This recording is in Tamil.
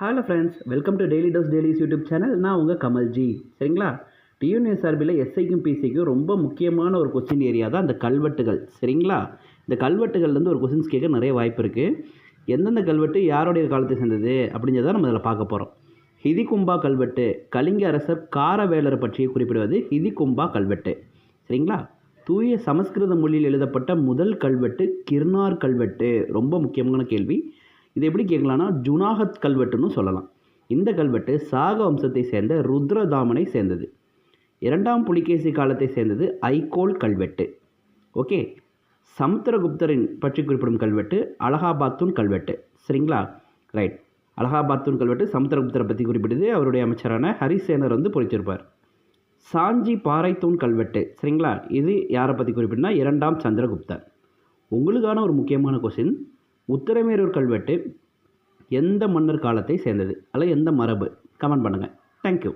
Hello friends welcome to daily dose dailies YouTube channel நான் உங்கள் கமல்ஜி சரிங்களா? டியூனிஎஸ்ஆர்பியில் எஸ்ஐக்கும் பிசிக்கும் ரொம்ப முக்கியமான ஒரு கொஸ்டின் ஏரியா தான் அந்த கல்வெட்டுகள். சரிங்களா? இந்த கல்வெட்டுகள்லேருந்து ஒரு கொஸ்டின்ஸ் கேட்க நிறைய வாய்ப்பு இருக்குது எந்தெந்த கல்வெட்டு யாருடைய காலத்தை சேர்ந்தது அப்படிங்கிறத நம்ம இதில் பார்க்க போகிறோம் ஹிதிகும்பா கல்வெட்டு கலிங்க அரசர் காரவேலர் பற்றி குறிப்பிடுவது ஹிதிகும்பா கல்வெட்டு. சரிங்களா? தூய சமஸ்கிருத மொழியில் எழுதப்பட்ட முதல் கல்வெட்டு கிர்னார் கல்வெட்டு. ரொம்ப முக்கியமான கேள்வி. இது எப்படி கேட்கலான்னா ஜுனாகத் கல்வெட்டுன்னு சொல்லலாம். இந்த கல்வெட்டு சாக வம்சத்தை சேர்ந்த ருத்ரதாமனை சேர்ந்தது. இரண்டாம் புலிகேசி காலத்தை சேர்ந்தது ஐகோல் கல்வெட்டு. ஓகே? சமுத்திரகுப்தரின் பற்றி குறிப்பிடும் கல்வெட்டு அலகாபாத்தூன் கல்வெட்டு. சரிங்களா? ரைட். அலகாபாத்தூன் கல்வெட்டு சமுத்திரகுப்தரை பற்றி குறிப்பிடுது அவருடைய அமைச்சரான ஹரிசேனர் வந்து பொறிச்சிருப்பார் சாஞ்சி பாறைத்தூண் கல்வெட்டு. சரிங்களா? இது யாரை பற்றி குறிப்பிடுனா இரண்டாம் சந்திரகுப்தர். உங்களுக்கான ஒரு முக்கியமான கொஸ்டின் உத்தரமேரூர் கல்வெட்டு எந்த மன்னர் காலத்தை சேர்ந்தது? அல்லது எந்த மரபு? கமெண்ட் பண்ணுங்கள் தேங்க்யூ